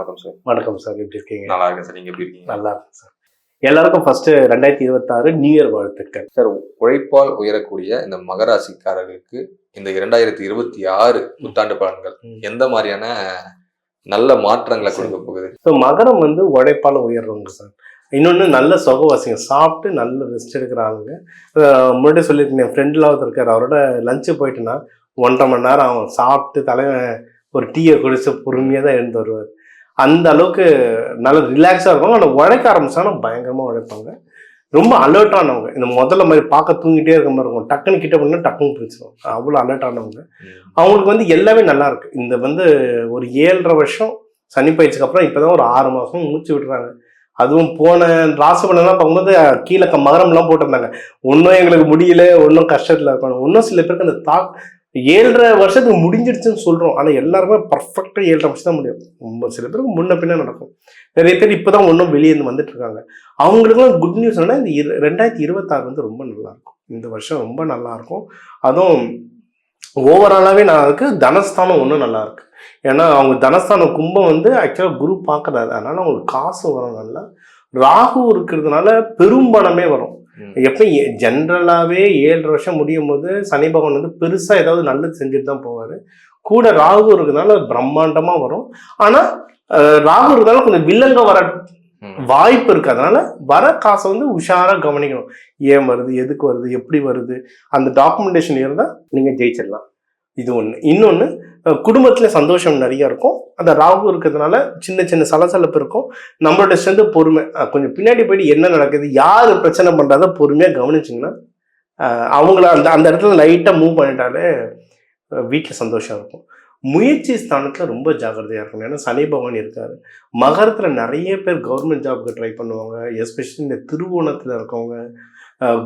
வணக்கம் சார் வணக்கம் சார் எப்படி இருக்கீங்க? நல்லா இருக்கேன் சார் நீங்க எப்படி இருக்கீங்க? நல்லா இருக்கு சார் எல்லாருக்கும் ஃபர்ஸ்ட் ரெண்டாயிரத்தி இருபத்தாறு நியூ இயர் வாழ்த்துக்கள். சார் உழைப்பால் உயரக்கூடிய இந்த மகராசிக்காரர்களுக்கு இந்த இரண்டாயிரத்தி இருபத்தி ஆறு புத்தாண்டு பலன்கள். எந்த மாதிரியான நல்ல மாற்றங்களை கொடுக்க போகுது? ஸோ மகரம் வந்து உழைப்பால உயர்றவங்க சார் இன்னொன்று நல்ல சுகவாசிங்க. சாப்பிட்டு நல்ல ரெஸ்ட் எடுக்கிறாங்க. முன்னாடி சொல்லியிருக்கேன் என் ஃப்ரெண்டில் இருக்கார். அவரோட லஞ்சு போயிட்டுனா ஒன்றரை மணி நேரம் அவன் சாப்பிட்டு தலைவன் ஒரு டீயை குடிச்சு பொறுமையாக தான் எழுந்து வருவார். அந்த அளவுக்கு நல்ல ரிலாக்ஸாக இருக்கும் ஆனால் உழைக்க ஆரம்பிச்சாங்கன்னா பயங்கரமாக உழைப்பாங்க. ரொம்ப அலர்ட்டானவங்க இந்த முதல்ல மாதிரி பார்க்க தூங்கிட்டே இருக்க மாதிரி இருக்கும். டக்குன்னு கிட்ட பண்ணால் டக்குன்னு பிடிச்சிரும். அவ்வளோ அலர்ட்டானவங்க அவங்களுக்கு வந்து எல்லாமே நல்லா இருக்கு. இந்த வந்து ஒரு ஏழரை வருஷம் சனி பயிற்சிக்கு அப்புறம் இப்பதான் ஒரு ஆறு மாசம் மூச்சு விடுறாங்க. அதுவும் போன ராசிபலன்லாம் பார்க்கும்போது கீழே மகரம்லாம் போட்டிருந்தாங்க. ஒன்றும் எங்களுக்கு முடியல ஒன்றும் கஷ்டத்தில் இருப்பாங்க இன்னும் சில பேருக்கு அந்த தா ஏழரை வருஷத்துக்கு முடிஞ்சிடுச்சுன்னு சொல்கிறோம் ஆனால் எல்லாருமே பர்ஃபெக்டாக ஏழரை வருஷம் தான் முடியும். ரொம்ப சில பேருக்கு முன்ன பின்ன நடக்கும். நிறைய பேர் இப்போ தான் ஒன்றும் வெளியே இருந்து வந்துட்டு இருக்காங்க. அவங்களுக்குலாம் குட் நியூஸ் என்னன்னா இந்த இரு- ரெண்டாயிரத்தி இருபத்தாறு வந்து ரொம்ப நல்லாயிருக்கும். இந்த வருஷம் ரொம்ப நல்லாயிருக்கும். அதுவும் ஓவராலாகவே நான் அதுக்கு தனஸ்தானம் ஒன்றும் நல்லாயிருக்கு. ஏன்னா அவங்க தனஸ்தானம் கும்பம் வந்து ஆக்சுவலாக குரு பார்க்குறாரு. அதனால அவங்களுக்கு காசு வரும் நல்லா. ராகு இருக்கிறதுனால பெரும்பணமே வரும். எப்போ ஜென்ரலாகவே ஏழு வருஷம் முடியும் போது சனி பகவான் வந்து பெருசாக ஏதாவது நல்லது செஞ்சுட்டு தான் போவார். கூட ராகு இருக்கிறதுனால பிரம்மாண்டமாக வரும். ஆனால் ராகு இருக்கிறதுனால கொஞ்சம் வில்லங்க வர. வாய்ப்பு இருக்கு. அதனால வர காசை வந்து உஷாரா கவனிக்கணும். ஏன் வருது எதுக்கு வருது எப்படி வருது அந்த டாக்குமெண்டேஷன் இருந்தால் நீங்கள் ஜெயிச்சிடலாம். இது ஒன்று இன்னொன்று குடும்பத்தில் சந்தோஷம் நிறைய இருக்கும். அந்த ராகு இருக்கிறதுனால சின்ன சின்ன சலசலப்பு இருக்கும். நம்மளோட சேர்ந்து பொறுமை கொஞ்சம் பின்னாடி போயிட்டு என்ன நடக்குது யார் பிரச்சனை பண்ணுறத பொறுமையாக கவனிச்சிங்கன்னா அவங்கள அந்த அந்த இடத்துல லைட்டாக மூவ் பண்ணிட்டாலே வீட்டில் சந்தோஷம் இருக்கும். முயற்சி ஸ்தானத்தில் ரொம்ப ஜாக்கிரதையாக இருக்கணும். ஏன்னா சனி பகவான் இருக்காரு. மகரத்தில் நிறைய பேர் கவர்மெண்ட் ஜாப்க்கு ட்ரை பண்ணுவாங்க. எஸ்பெஷலி இந்த திருவோணத்தில் இருக்கவங்க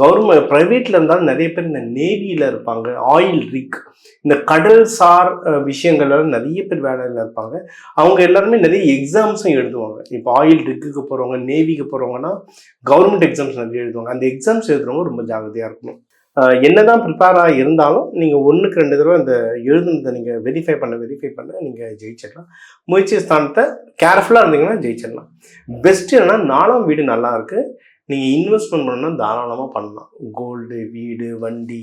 கவர்மெண்ட் ப்ரைவேட்டில் இருந்தாலும் நிறைய பேர் இந்த நேவியில் இருப்பாங்க ஆயில் ரிக் இந்த கடல் சார் விஷயங்கள்லாம் விஷயங்கள்ல நிறைய பேர் வேலையில் இருப்பாங்க. அவங்க எல்லாருமே நிறைய எக்ஸாம்ஸும் எழுதுவாங்க. இப்போ ஆயில் ரிக்குக்கு போகிறவங்க நேவிக்கு போகிறவங்கன்னா கவர்மெண்ட் எக்ஸாம்ஸ் நிறைய எழுதுவாங்க. அந்த எக்ஸாம்ஸ் எழுதுறவங்க ரொம்ப ஜாகிரதையாக இருக்கணும். என்னதான் ப்ரிப்பேராக இருந்தாலும் நீங்கள் ஒன்றுக்கு ரெண்டு தடவை இந்த எழுதுனதை நீங்கள் வெரிஃபை பண்ண வெரிஃபை பண்ண நீங்கள் ஜெயிச்சிடலாம். முயற்சி ஸ்தானத்தை கேர்ஃபுல்லாக இருந்தீங்கன்னா ஜெயிச்சிடலாம். பெஸ்ட் என்னன்னா நாலாம் வீடு நல்லாயிருக்கு நீங்கள் இன்வெஸ்ட்மெண்ட் பண்ணணும்னா தாராளமாக பண்ணலாம். கோல்டு வீடு வண்டி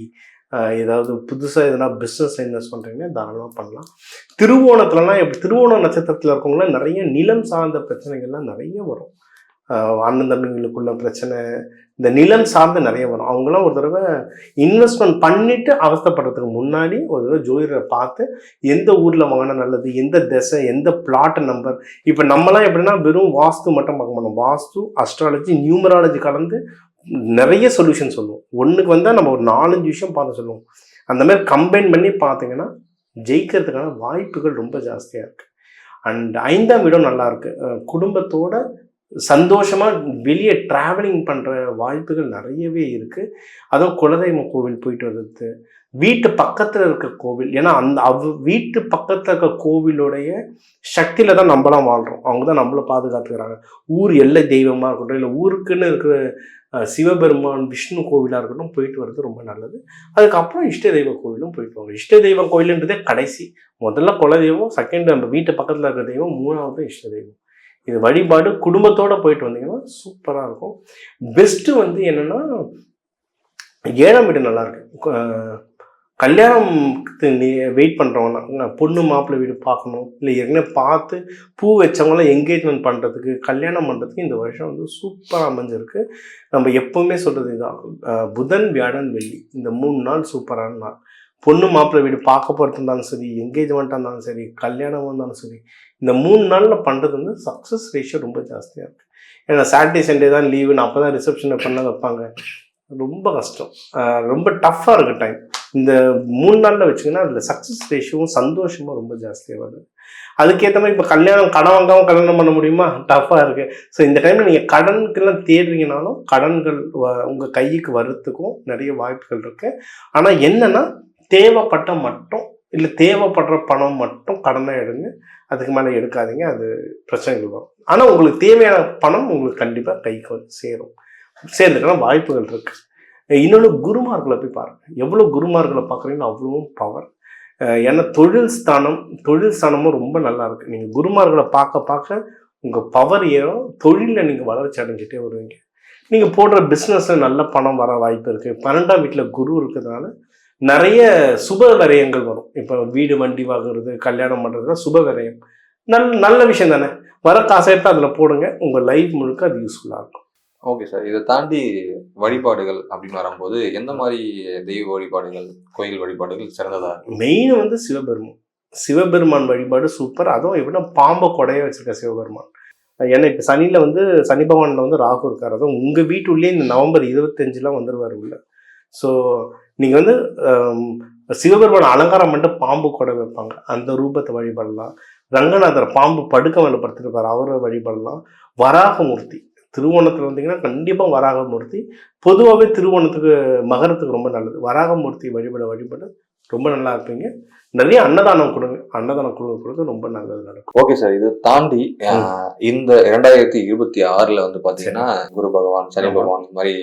ஏதாவது புதுசாக எதனா பிஸ்னஸ் இன்வெஸ்ட் பண்ணுறீங்கன்னா தாராளமாக பண்ணலாம். திருவோணத்துலலாம் எப்படி திருவோண நட்சத்திரத்தில் இருக்கவங்களாம் நிறைய நிலம் சார்ந்த பிரச்சனைகள்லாம் நிறைய வரும். அண்ணன் தம்பிங்களுக்குள்ள பிரச்சனை இந்த நிலம் சார்ந்து நிறைய வரும். அவங்களாம் ஒரு தடவை இன்வெஸ்ட்மெண்ட் பண்ணிட்டு அவஸ்தைப்படுறதுக்கு முன்னாடி ஒரு தடவை ஜோதிடரை பார்த்து எந்த ஊரில் வாங்கினா நல்லது எந்த திசை எந்த பிளாட் நம்பர் இப்போ நம்மலாம் எப்படின்னா வெறும் வாஸ்து மட்டும் பார்க்க மாட்டோம். வாஸ்து அஸ்ட்ராலஜி நியூமராலஜி கலந்து நிறைய சொல்யூஷன் சொல்லுவோம். ஒன்றுக்கு வந்தால் நம்ம ஒரு நாலஞ்சு விஷயம் பார்த்து சொல்லுவோம். அந்த மாதிரி கம்பைன் பண்ணி பார்த்தீங்கன்னா ஜெயிக்கிறதுக்கான வாய்ப்புகள் ரொம்ப ஜாஸ்தியாக இருக்குது அண்ட் ஐந்தாம் இடம் நல்லாயிருக்கு குடும்பத்தோட சந்தோஷமாக வெளியே ட்ராவலிங் பண்ணுற வாய்ப்புகள் நிறையவே இருக்குது அதுவும் குலதெய்வ கோவில் போயிட்டு வர்றது வீட்டு பக்கத்தில் இருக்க கோவில். ஏன்னா அந்த அவ் வீட்டு பக்கத்தில் இருக்க கோவிலுடைய சக்தியில் தான் நம்மளாம் வாழ்கிறோம் அவங்க தான் நம்மள பாதுகாத்துக்கிறாங்க. ஊர் எல்லை தெய்வமாக இருக்கட்டும் இல்லை ஊருக்குன்னு இருக்கிற சிவபெருமான் விஷ்ணு கோவிலாக இருக்கட்டும் போயிட்டு வர்றது ரொம்ப நல்லது. அதுக்கப்புறம் இஷ்ட தெய்வ கோவிலும் போயிட்டு வாங்க. இஷ்ட தெய்வ கோயிலுன்றதே கடைசி. முதல்ல குலதெய்வம் செகண்ட் நம்ம வீட்டு பக்கத்தில் இருக்கிற தெய்வம் மூணாவது இஷ்ட தெய்வம். இது வழிபாடு குடும்பத்தோடு போயிட்டு வந்தீங்கன்னா சூப்பராக இருக்கும். பெஸ்ட்டு வந்து என்னென்னா ஏழாம் வீடு நல்லாயிருக்கு கல்யாணம் வெயிட் பண்ணுறவங்க பொண்ணு மாப்பிள்ளை வீடு பார்க்கணும். இல்லை ஏற்கனவே பார்த்து பூ வச்சவங்களாம் என்கேஜ்மெண்ட் பண்ணுறதுக்கு கல்யாணம் பண்ணுறதுக்கு இந்த வருஷம் வந்து சூப்பராக அமைஞ்சிருக்கு. நம்ம எப்பவுமே சொல்கிறது இதுதான் புதன் வியாழன் வெள்ளி. இந்த மூணு நாள் சூப்பரான நாள். பொண்ணு மாப்பிள்ளை வீடு பார்க்க போகிறது இருந்தாலும் சரி என்கேஜ்மெண்ட்டாக இருந்தாலும் சரி கல்யாணம் இருந்தாலும் சரி இந்த மூணு நாளில் பண்ணுறது வந்து சக்ஸஸ் ரேஷியோ ரொம்ப ஜாஸ்தியாக இருக்குது ஏன்னா சாட்டர்டே சண்டே தான் லீவு நான் அப்போ தான் ரிசப்ஷனை பண்ண வைப்பாங்க. ரொம்ப கஷ்டம். ரொம்ப டஃப்பாக இருக்கு டைம் இந்த மூணு நாளில் வச்சிங்கன்னா அதில் சக்ஸஸ் ரேஷியோவும் சந்தோஷமும் ரொம்ப ஜாஸ்தியாக வருது. அதுக்கேற்ற மாதிரி இப்போ கல்யாணம் கடன் வாங்காமல் கல்யாணம் பண்ண முடியுமா? டஃப்பாக இருக்குது ஸோ இந்த டைமில் நீங்கள் கடனுக்கெல்லாம் தேடுறீங்கனாலும் கடன்கள் உங்கள் கைக்கு வர்றதுக்கும் நிறைய வாய்ப்புகள் இருக்குது ஆனால் என்னென்னா தேவைப்பட்ட மட்டும் இல்லை தேவைப்படுற பணம் மட்டும் கடனை எடுங்க. அதுக்கு மேலே எடுக்காதீங்க அது பிரச்சனைகள் வரும். ஆனால் உங்களுக்கு தேவையான பணம் உங்களுக்கு கண்டிப்பாக கைக்கு வந்து சேரும். சேர்ந்துக்கலாம் வாய்ப்புகள் இருக்குது இன்னொன்று குருமார்களை போய் பாருங்கள் எவ்வளோ குருமார்களை பார்க்குறீங்களோ அவ்வளோ பவர் ஏன்னா தொழில் ஸ்தானம் தொழில் ஸ்தானமும் ரொம்ப நல்லா இருக்குது நீங்கள் குருமார்களை பார்க்க பார்க்க உங்கள் பவர் ஏறும். தொழிலில் நீங்கள் வளர்ச்சி அடைஞ்சிட்டே வருவீங்க. நீங்கள் போடுற பிஸ்னஸில் நல்ல பணம் வர வாய்ப்பு இருக்குது பன்னெண்டாம் வீட்டில் குரு இருக்கிறதுனால நிறைய சுப விரயங்கள் வரும். இப்போ வீடு வண்டி வாங்குறது கல்யாணம் பண்ணுறதுலாம் சுப விரயம். நல்ல நல்ல விஷயம் தானே. வர காசை எடுத்து அதில் போடுங்க. உங்கள் லைஃப் முழுக்க அது யூஸ்ஃபுல்லாக இருக்கும். ஓகே சார் இதை தாண்டி வழிபாடுகள் அப்படின்னு வரும்போது எந்த மாதிரி தெய்வ வழிபாடுகள் கோயில் வழிபாடுகள் சிறந்ததா இருக்கும்? மெயின் வந்து சிவபெருமான். சிவபெருமான் வழிபாடு சூப்பர் அதுவும் எப்படின்னா பாம்பை கொடைய வச்சிருக்க சிவபெருமான். ஏன்னா இப்போ சனியில் வந்து சனி பகவானில் வந்து ராகு இருக்கார். அதுவும் உங்கள் வீட்டுள்ளே இந்த நவம்பர் இருபத்தஞ்சுலாம் வந்துருவார் உள்ள. ஸோ நீங்கள் வந்து சிவபெருமான் அலங்காரம் பண்ணிட்டு பாம்பு கொடை வைப்பாங்க. அந்த ரூபத்தை வழிபடலாம். ரங்கநாதர் பாம்பு படுக்க மேலே படுத்துருப்பார். அவரை வழிபடலாம். வராகமூர்த்தி திருவோணத்தில் வந்தீங்கன்னா கண்டிப்பாக வராகமூர்த்தி. பொதுவாகவே திருவோணத்துக்கு மகரத்துக்கு ரொம்ப நல்லது. வராகமூர்த்தி வழிபட வழிபட ரொம்ப நல்லா இருப்பீங்க. நிறைய அன்னதானம் கொடுங்க. அன்னதானம் கொடுக்க கொடுக்க ரொம்ப நல்லது நடக்கும். Okay sir. இது தாண்டி இந்த இரண்டாயிரத்தி இருபத்தி ஆறுல வந்து பாத்தீங்கன்னா குரு பகவான் சனி. பகவான் இந்த மாதிரி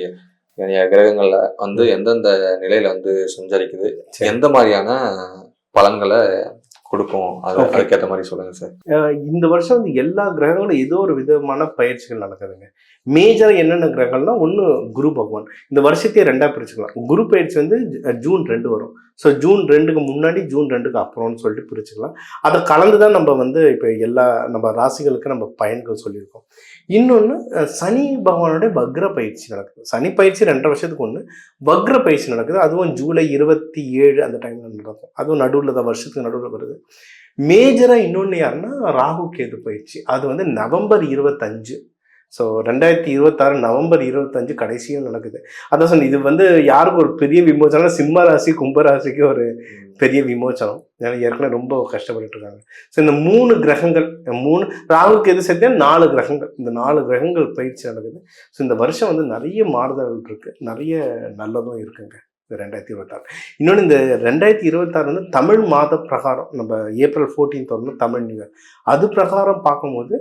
கிரகங்கள்ல வந்து எந்தெந்த நிலையில வந்து சஞ்சரிக்குது சரி. எந்த மாதிரியான பலன்களை கொடுக்கும். அதுக்கேற்ற மாதிரி சொல்லுங்க சார் இந்த வருஷம் வந்து எல்லா கிரகங்களும் ஏதோ ஒரு விதமான பயிற்சிகள் நடக்குதுங்க. மேஜராக என்னென்ன கிரகங்கள்னா ஒன்று குரு பகவான். இந்த வருஷத்தையே ரெண்டாக பிரிச்சுக்கலாம். குரு பயிற்சி வந்து ஜூன் ரெண்டு வரும். ஸோ ஜூன் ரெண்டுக்கு முன்னாடி ஜூன் ரெண்டுக்கு அப்புறம்னு சொல்லிட்டு பிரிச்சுக்கலாம். அதை கலந்து தான் நம்ம வந்து இப்போ எல்லா நம்ம ராசிகளுக்கு நம்ம பயன்கள் சொல்லியிருக்கோம். இன்னொன்று சனி பகவானுடைய வக்ர பயிற்சி நடக்குது. சனி பயிற்சி ரெண்டரை வருஷத்துக்கு ஒன்று வக்ர பயிற்சி நடக்குது. அதுவும் ஜூலை இருபத்தி ஏழு அந்த டைமில் நடக்கும். அதுவும் நடுவில் தான் வருஷத்துக்கு நடுவில் வருது. மேஜராக இன்னொன்று யாருன்னா ராகு கேது பயிற்சி. அது வந்து நவம்பர் இருபத்தஞ்சு. ஸோ ரெண்டாயிரத்தி இருபத்தாறு நவம்பர் இருபத்தஞ்சு கடைசியும் நடக்குது. அதான் சொன்னேன் இது வந்து யாருக்கு ஒரு பெரிய விமோசனம் சிம்ம ராசி கும்பராசிக்கு ஒரு பெரிய விமோசனம். ஏன்னா ஏற்கனவே ரொம்ப கஷ்டப்பட்டுட்டு இருக்காங்க ஸோ இந்த மூணு கிரகங்கள் மூணு ராகுக்கு எது சேர்த்தா நாலு கிரகங்கள். இந்த நாலு கிரகங்கள் பயிற்சி நடக்குது. ஸோ இந்த வருஷம் வந்து நிறைய மாறுதல்கள் இருக்கு. நிறைய நல்லதும் இருக்குங்க. இந்த ரெண்டாயிரத்தி இருபத்தாறு. இன்னொன்று இந்த ரெண்டாயிரத்தி இருபத்தாறு வந்து தமிழ் மாத பிரகாரம் நம்ம ஏப்ரல் ஃபோர்டீன்த் வந்து தமிழ் நியூ இயர் அது பிரகாரம் பார்க்கும்போது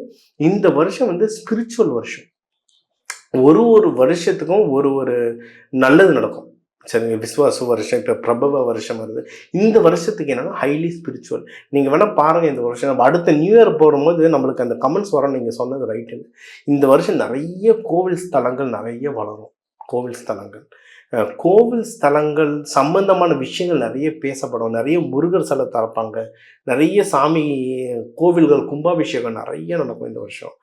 இந்த வருஷம் வந்து ஸ்பிரிச்சுவல் வருஷம். ஒரு ஒரு வருஷத்துக்கும் ஒரு ஒரு நல்லது நடக்கும். சரிங்க விஸ்வாச வருஷம் இப்போ பிரபவ வருஷம் வருது. இந்த வருஷத்துக்கு என்னென்னா ஹைலி ஸ்பிரிச்சுவல் நீங்கள் வேணால் பாருங்கள் இந்த வருஷம். நம்ம அடுத்த நியூ இயர் போகும்போது நம்மளுக்கு அந்த கமெண்ட்ஸ் வரும். நீங்கள் சொன்னது ரைட்டுன்னு இந்த வருஷம் நிறைய கோவில் ஸ்தலங்கள் நிறைய வளரும். கோவில் ஸ்தலங்கள். கோவில் ஸ்தலங்கள் சம்பந்தமான விஷயங்கள் நிறைய பேசப்படும். நிறைய முருகர் சிலை திறப்பாங்க. நிறைய சாமி கோவில்கள் கும்பாபிஷேகம் நிறைய நடக்கும் இந்த வருஷம்.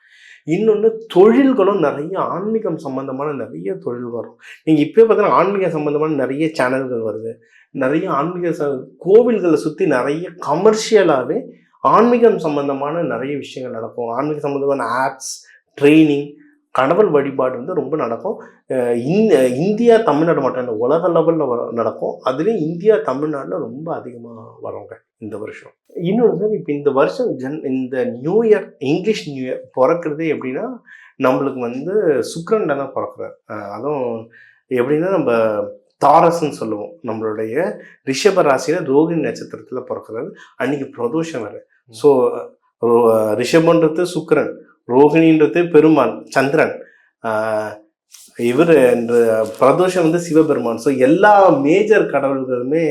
இன்னொன்று தொழில்களும் நிறைய ஆன்மீகம் சம்மந்தமான நிறைய தொழில் வரும். நீங்கள் இப்போ பார்த்தீங்கன்னா ஆன்மீக சம்மந்தமான நிறைய சேனல்கள் வருது. நிறைய ஆன்மீக ச கோவில்களை சுற்றி நிறைய கமர்ஷியலாகவே ஆன்மீகம் சம்மந்தமான நிறைய விஷயங்கள் நடக்கும். ஆன்மீக சம்மந்தமான ஆப்ஸ் ட்ரைனிங் கடவுள் வழிபாடு வந்து ரொம்ப நடக்கும். இந்தியா தமிழ்நாடு மட்டும் இல்லை உலக லெவலில் நடக்கும். அதுலேயும் இந்தியா தமிழ்நாட்டில் ரொம்ப அதிகமாக வருங்க இந்த வருஷம். இன்னொன்று சார் இப்போ இந்த வருஷம் ஜன் இந்த new year English new year பிறக்கிறதே எப்படின்னா நம்மளுக்கு வந்து சுக்கிரன்ல தான் பிறக்கிறார். அதுவும் எப்படின்னா நம்ம தாரஸ்ன்னு சொல்லுவோம். நம்மளுடைய ரிஷப ராசியில் ரோகிணி நட்சத்திரத்தில் பிறக்கிறாரு. அன்னைக்கு பிரதோஷம் வேறு. ஸோ ரிஷபன்றது சுக்கிரன். ரோகிணின்றது பெருமான் சந்திரன். இவர் என்ற பிரதோஷம் வந்து சிவபெருமான். ஸோ எல்லா மேஜர் கடவுள்களுமே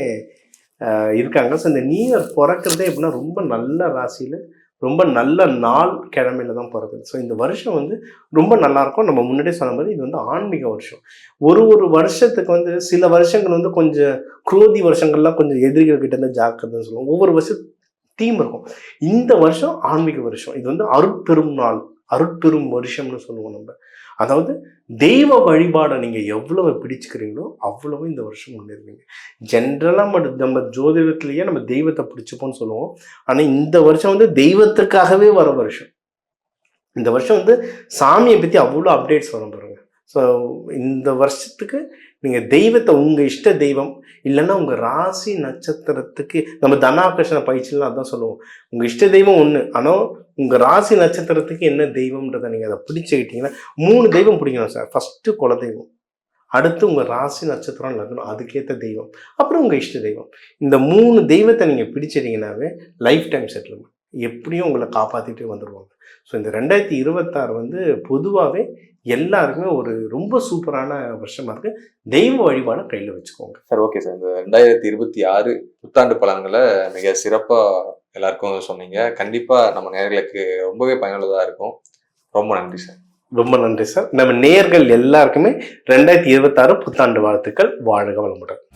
இருக்காங்க. ஸோ இந்த நியூ இயர் பிறக்கிறதே எப்படின்னா ரொம்ப நல்ல ராசியில் ரொம்ப நல்ல நாள் கிழமையில தான் பிறக்குது. ஸோ இந்த வருஷம் வந்து ரொம்ப நல்லா இருக்கும். நம்ம முன்னாடியே சொன்ன மாதிரி இது வந்து ஆன்மீக வருஷம். ஒரு ஒரு வருஷத்துக்கு வந்து சில வருஷங்கள் வந்து கொஞ்சம் குரோதி வருஷங்கள்லாம் கொஞ்சம் எதிரிகள் கிட்ட இருந்து ஜாக்கிரதைன்னு சொல்லுவோம். ஒவ்வொரு வருஷம் தீம் இருக்கும். இந்த வருஷம் ஆன்மீக வருஷம். இது வந்து அருட்பெரும் நாள். அருட்பெரும் வருஷம்னு சொல்லுவோம் நம்ம. அதாவது தெய்வ வழிபாடை நீங்கள் எவ்வளவு பிடிச்சுக்கிறீங்களோ அவ்வளவு இந்த வருஷம் முன்னேறுவீங்க. ஜென்ரலாக நம்ம நம்ம ஜோதிடத்துலேயே நம்ம தெய்வத்தை பிடிச்சிப்போம்னு சொல்லுவோம். ஆனால் இந்த வருஷம் வந்து தெய்வத்துக்காகவே வர வருஷம். இந்த வருஷம் வந்து சாமியை பற்றி அவ்வளோ அப்டேட்ஸ் வரும் பாருங்கள் ஸோ இந்த வருஷத்துக்கு நீங்கள் தெய்வத்தை உங்கள் இஷ்ட தெய்வம் இல்லைன்னா உங்கள் ராசி நட்சத்திரத்துக்கு நம்ம தனாகர்ஷண பயிற்சிலாம் அதான் சொல்லுவோம். உங்கள் இஷ்ட தெய்வம் ஒன்று ஆனால் உங்கள் ராசி நட்சத்திரத்துக்கு என்ன தெய்வம்ன்றதை நீங்கள் அதை பிடிச்சிக்கிட்டீங்கன்னா மூணு தெய்வம் பிடிக்கணும் சார். ஃபஸ்ட்டு குலதெய்வம் அடுத்து உங்கள் ராசி நட்சத்திரம் லக்னம் அதுக்கேற்ற தெய்வம் அப்புறம் உங்கள் இஷ்ட தெய்வம். இந்த மூணு தெய்வத்தை நீங்கள் பிடிச்சிட்டிங்கனாவே லைஃப் டைம் செட்டில்மெண்ட் எப்படியும் உங்களை காப்பாற்றிட்டு வந்துடுவாங்க ஸோ இந்த ரெண்டாயிரத்தி இருபத்தாறு வந்து பொதுவாகவே எல்லாருக்குமே ஒரு ரொம்ப சூப்பரான வருஷமா இருக்கு. தெய்வ வழிபாடு கையில வச்சுக்கோங்க. Sir okay sir. இந்த ரெண்டாயிரத்தி இருபத்தி ஆறு புத்தாண்டு பலன்களை மிக சிறப்பா எல்லாருக்கும் சொன்னீங்க. கண்டிப்பா நம்ம நேர்களுக்கு ரொம்பவே பயனுள்ளதா இருக்கும். ரொம்ப நன்றி சார். ரொம்ப நன்றி சார். நம்ம நேர்கள் எல்லாருக்குமே ரெண்டாயிரத்தி இருபத்தாறு புத்தாண்டு வாழ்த்துக்கள். வாழ்க வளமுடன்.